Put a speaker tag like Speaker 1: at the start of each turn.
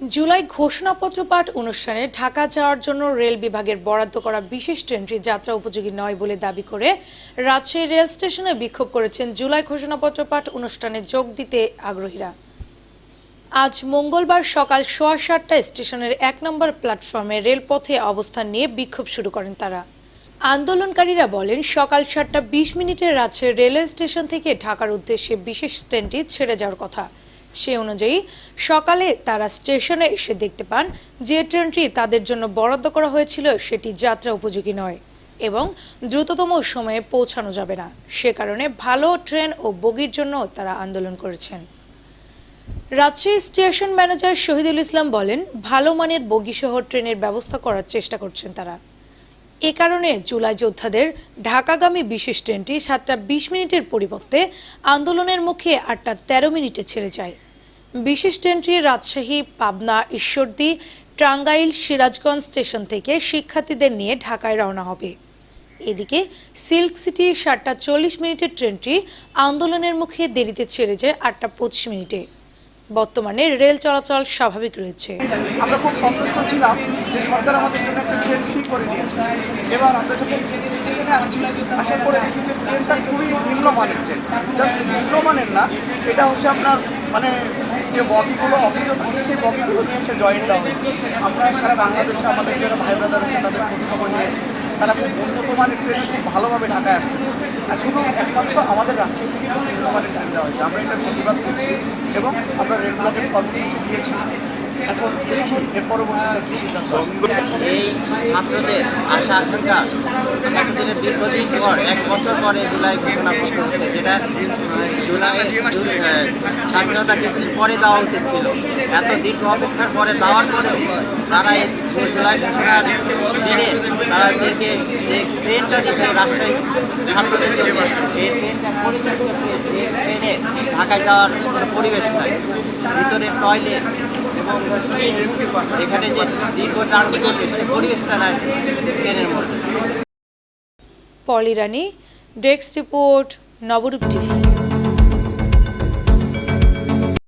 Speaker 1: জুলাই ঘোষণাপত্র পাঠ অনুষ্ঠানে ঢাকা যাওয়ার জন্য রেল বিভাগের বরাদ্দ করা বিশেষ ট্রেনটি যাত্রা উপযোগী নয় বলে দাবি করে রাজশাহী রেল স্টেশনে বিক্ষোভ করেছেন জুলাই ঘোষণাপত্র পাঠ অনুষ্ঠানে যোগ দিতে আগ্রহীরা। আজ মঙ্গলবার সকাল সোয়া সাতটায় স্টেশনের এক নম্বর প্ল্যাটফর্মে রেলপথে অবস্থান নিয়ে বিক্ষোভ শুরু করেন তারা। আন্দোলনকারীরা বলেন, সকাল সাতটা বিশ মিনিটে রাজশাহী রেলওয়ে স্টেশন থেকে ঢাকার উদ্দেশ্যে বিশেষ ট্রেনটি ছেড়ে যাওয়ার কথা। সে অনুযায়ী সকালে তারা স্টেশনে এসে দেখতে পান যে ট্রেনটি তাদের জন্য বরাদ্দ করা হয়েছিল, সেটি যাত্রা উপযোগী নয় এবং দ্রুততম সময়ে পৌঁছানো যাবে না। সে কারণে ভালো ট্রেন ও বগির জন্য তারা আন্দোলন করেছেন। রাজশাহী স্টেশন ম্যানেজার শহীদুল ইসলাম বলেন, ভালো মানের বগিসহ ট্রেনের ব্যবস্থা করার চেষ্টা করছেন তারা। এ কারণে জুলাই যোদ্ধাদের ঢাকাগামী বিশেষ ট্রেনটি সাতটা বিশ মিনিটের পরিবর্তে আন্দোলনের মুখে আটটা তেরো মিনিটে ছেড়ে যায়। বিশেষ ট্রেনটি রাজশাহী, পাবনা, ঈশ্বরদী, টাঙ্গাইল, সিরাজগঞ্জ স্টেশন থেকে শিক্ষার্থীদের নিয়ে ঢাকায় রওনা হবে। এদিকে সিল্ক সিটি সাতটা চল্লিশ মিনিটের ট্রেনটি আন্দোলনের মুখে দেরিতে ছেড়ে যায় আটটা পঁচিশ মিনিটে। বর্তমানে রেল চলাচল স্বাভাবিক রয়েছে।
Speaker 2: আমরা খুব সন্তুষ্ট ছিলাম যে সরকার আমাদের জন্য একটা ট্রেন ফ্রি করে দিয়েছে। এবার আমরা যখন স্টেশনে আসছি আসার পরে দেখি যে ট্রেনটা খুবই নিম্নমানের ট্রেন। জাস্ট নিম্নমানের না, এটা হচ্ছে আপনার মানে যে বগিগুলো অভিযোগ থাকে, সেই বগিগুলো নিয়ে এসে জয়েন দেওয়া হয়েছে। আমরা সারা বাংলাদেশে আমাদের যারা ভাই ব্রাদার আছে, তাদের খোঁজখবর নিয়েছি। তারা খুব উন্নত মানের ট্রেন খুব ভালোভাবে ঢাকায় আসতেছে। আর শুধু একমাত্র আমাদের রাজশাহী থেকে উন্নত মানের ট্রেন দেওয়া হয়েছে। আমরা এটা প্রতিবাদ করছি এবং আমরা রেল ব্লকের কর্মসূচি দিয়েছি। এখন দেখি এর পরবর্তীতে কী সিদ্ধান্ত
Speaker 3: এই ছাত্রদের আশা আকাঙ্ক্ষা এতদিনের দীর্ঘদিন পর এক বছর পরে জুলাই ঘোষণা করতে হচ্ছে যেটা জুলাই আহ, স্বাধীনতা কিছুদিন পরে দেওয়া উচিত ছিল। এত দীর্ঘ অপেক্ষার পরে দেওয়ার পরে তারা এই জুলাই ঘোষণার দিনে তাদেরকে যে ট্রেনটা দিচ্ছে রাজশাহী ছাত্রদের জন্য, এই ট্রেনটা পরিচালিত ট্রেন, ঢাকায় যাওয়ার কোনো পরিবেশ নাই। ভিতরে টয়লেট এবং এখানে যে দীর্ঘ করবে সে পরিবেশটা নাই ট্রেনের মধ্যে।
Speaker 1: Polirani desk report Nabarup TV.